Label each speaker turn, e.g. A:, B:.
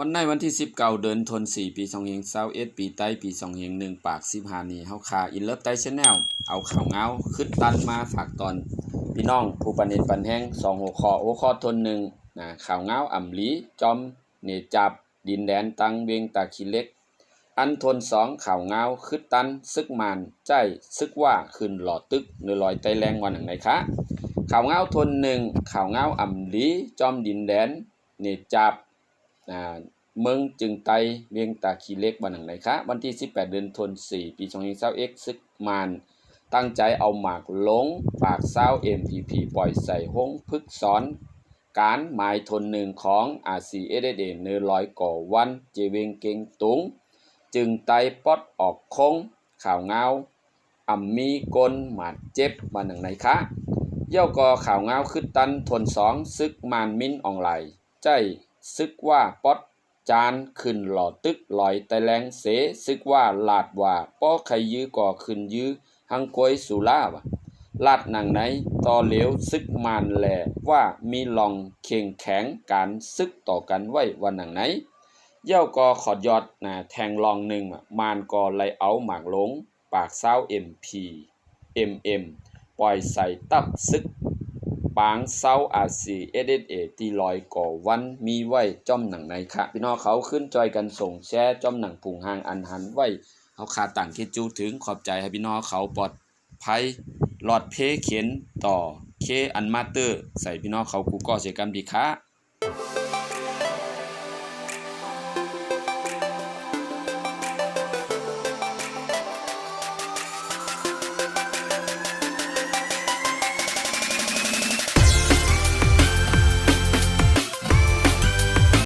A: วันในวันที่19เดือนธันวาคมปี2021ปีใต้ปี2021ปาก15นี้เฮาคาอินเลิฟไต้ชแนลเอาข่าวเงาขึ้นตันมาฝากตอน พี่น้องผู้ปานเนตปันแห้ง2หัวข้อหัวข้อทนหนึ่งนะข่าวเงาอ่ำลีจอมเนจับ ดินแดนตังเวงตาขีเล็ก อันทนสองข่าวเงาขึ้นตันซึกมานใจซึกว่าขึ้นหลอดตึกเนือลอยไตแรงวันหนังไหนคะข่าวเงาทนหนึ่งข่าวเงาอ่ำลีจอมดินแดนเนจับ อ่าเมืองจึงไตเวียงตาขี้เล็กวันหนังไหนคะ วันที่ 18 เดือนธันวาคมปี2021ซึกมาน ตั้งใจเอาหมากลงปากเศร้า MPP ปล่อยใส่ห้องพึกษอน การหมายทนหนึ่งของ RCSA เนื้อร้อยก่อวันเจเวงเกงตุง จึงไตปอดออกคง ข่าวเงาอ่ำมีกลหมาดเจ็บวันหนังไหนคะเย่าก็ข่าวเงาขึ้นตันทนสองซึกมานมิ้นออนไหลใจ ซึกว่าป๊อดจานขึ้นหล่อตึกลอยแต่แรงเสซึกว่าลาดว่าป้อใครยื้อก่อขึ้นยื้อหังกวยสุล่าวะลาดหนังไหนต่อเหลวซึกมานแหลว่ามีลองเข่งแข็งการซึกต่อกันไว้วันหนังไหน เย่าก็ขอดยอดนะแทงลองหนึ่งอะมานก็ไลเอาหมากหลง ปากเศร้า MP MM ปล่อยใส่ตับซึก ปางเศร้าอาซีเอเดเอตีลอยก่อวันมีไว้จ้อมหนังในค่ะพี่น้องเขาขึ้นจอยกันส่งแช่จ้อมหนังผุงหางอันหันไว้เขาขาต่างคิดจูถึงขอบใจให้พี่น้องเขาปลอดภัยหลอดเพเข็นต่อเคอันมาเตอร์ ใส่พี่น้องเขากูก็เสียกรรมดีค่ะ